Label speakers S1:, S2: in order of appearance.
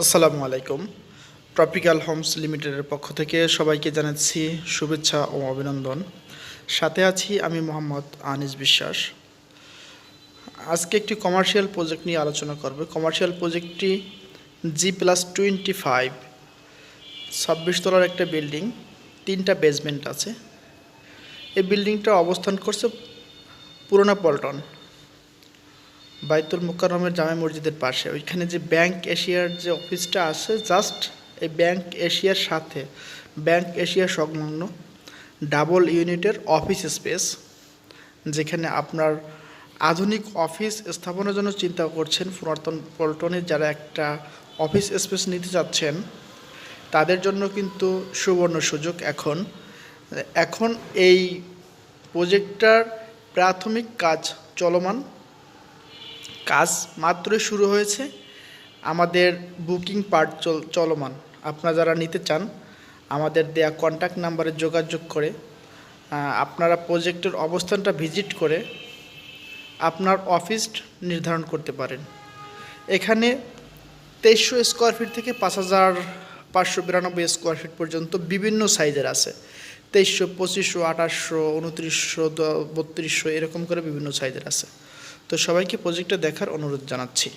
S1: আসসালামু আলাইকুম। Tropical Holmes লিমিটেডের পক্ষ থেকে সবাইকে জানাচ্ছি শুভেচ্ছা ও অভিনন্দন। সাথে আছি আমি মোহাম্মদ আনিস বিশ্বাস। আজকে একটি কমার্শিয়াল প্রজেক্ট নিয়ে আলোচনা করব। কমার্শিয়াল প্রজেক্টটি জি প্লাস টোয়েন্টি ফাইভ ছাব্বিশ তলার একটা বিল্ডিং তিনটা বেসমেন্ট আছে। এই বিল্ডিংটা অবস্থান করছে পুরোনো পল্টন। বাইতুল মুকাররমের জামে মসজিদের পাশে। ওইখানে যে ব্যাংক এশিয়ার যে অফিসটা আছে জাস্ট এই ব্যাংক এশিয়ার সাথে। ব্যাংক এশিয়া সংলগ্ন ডাবল ইউনিটের অফিস স্পেস যেখানে আপনার আধুনিক অফিস স্থাপনের জন্য চিন্তা করছেন পুরাতন পল্টনের যারা একটা অফিস স্পেস নিতে চাচ্ছেন, তাদের জন্য কিন্তু সুবর্ণ সুযোগ এখন। এখন এই প্রজেক্টটার প্রাথমিক কাজ চলমান। কাজ মাত্রই শুরু হয়েছে। আমাদের বুকিং পার্ট চল, চলমান। আপনারা যারা নিতে চান, আমাদের দেয়া কন্ট্যাক্ট নাম্বারে যোগাযোগ করে আপনারা প্রজেক্টের অবস্থানটা ভিজিট করে আপনার অফিস নির্ধারণ করতে পারেন। এখানে তেইশশো স্কোয়ার ফিট থেকে পাঁচ হাজার পাঁচশো বিরানব্বই স্কোয়ার ফিট পর্যন্ত বিভিন্ন সাইজের আছে। তেইশশো, পঁচিশশো, আঠাশশো, উনত্রিশশো বত্রিশশো, এরকম করে বিভিন্ন সাইজের আছে। তো সবাইকে প্রজেক্টটা দেখার অনুরোধ জানাচ্ছি।